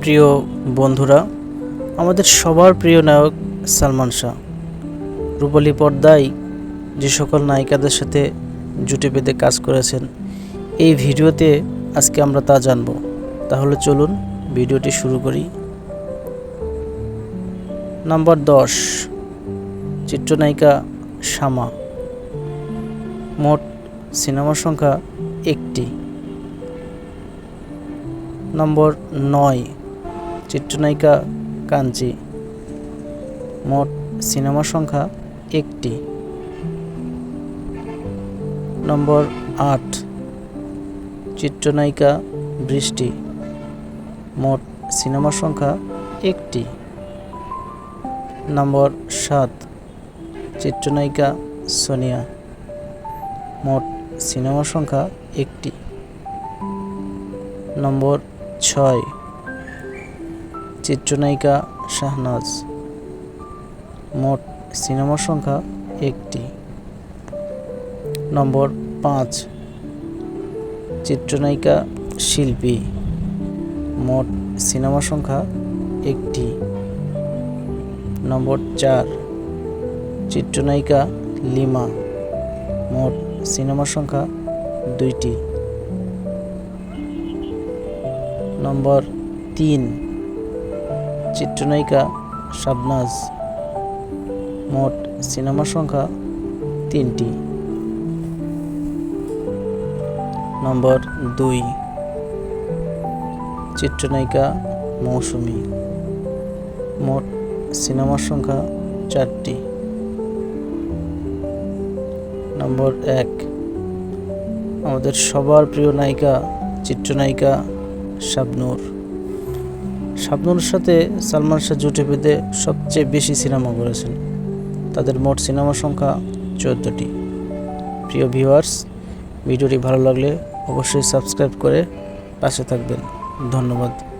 প্রিয় বন্ধুরা, আমাদের সবার প্রিয় নায়ক সালমান শাহ। রূপালী পর্দায় যে সকল নায়িকাদের সাথে জুটে বেঁধে কাজ করেছেন, এই ভিডিওতে আজকে আমরা তা জানব। তাহলে চলুন ভিডিওটি শুরু করি। নাম্বার দশ, চিত্রনায়িকা শামা। মোট সিনেমার সংখ্যা একটি। নম্বর নয়, চিত্রনায়িকা কাঞ্চি। মোট সিনেমা সংখ্যা একটি। নম্বর আট, চিত্রনায়িকা বৃষ্টি। মোট সিনেমা সংখ্যা একটি। নম্বর সাত, চিত্রনায়িকা সোনিয়া। মোট সিনেমা সংখ্যা একটি। নম্বর ছয়। চিত্রনায়িকা শাহনাজ। মোট সিনেমা সংখ্যা একটি। নম্বর পাঁচ। চিত্রনায়িকা শিল্পী। মোট সিনেমা সংখ্যা একটি। নম্বর চার। চিত্রনায়িকা লিমা। মোট সিনেমা সংখ্যা দুইটি। নম্বর তিন, চিত্রনায়িকা শাবনাজ। মোট সিনেমা সংখ্যা তিনটি। নম্বর দুই, চিত্রনায়িকা মৌসুমী। মোট সিনেমার সংখ্যা চারটি। নম্বর এক, আমাদের সবার প্রিয় নায়িকা, চিত্রনায়িকা শাবনূর। শাবনুরের সাথে সালমান শাহ জুটি বেঁধে সবচেয়ে বেশি সিনেমা করেছেন। তাদের মোট সিনেমা সংখ্যা চোদ্দোটি। প্রিয় ভিউয়ার্স, ভিডিওটি ভালো লাগলে অবশ্যই সাবস্ক্রাইব করে পাশে থাকবেন। ধন্যবাদ।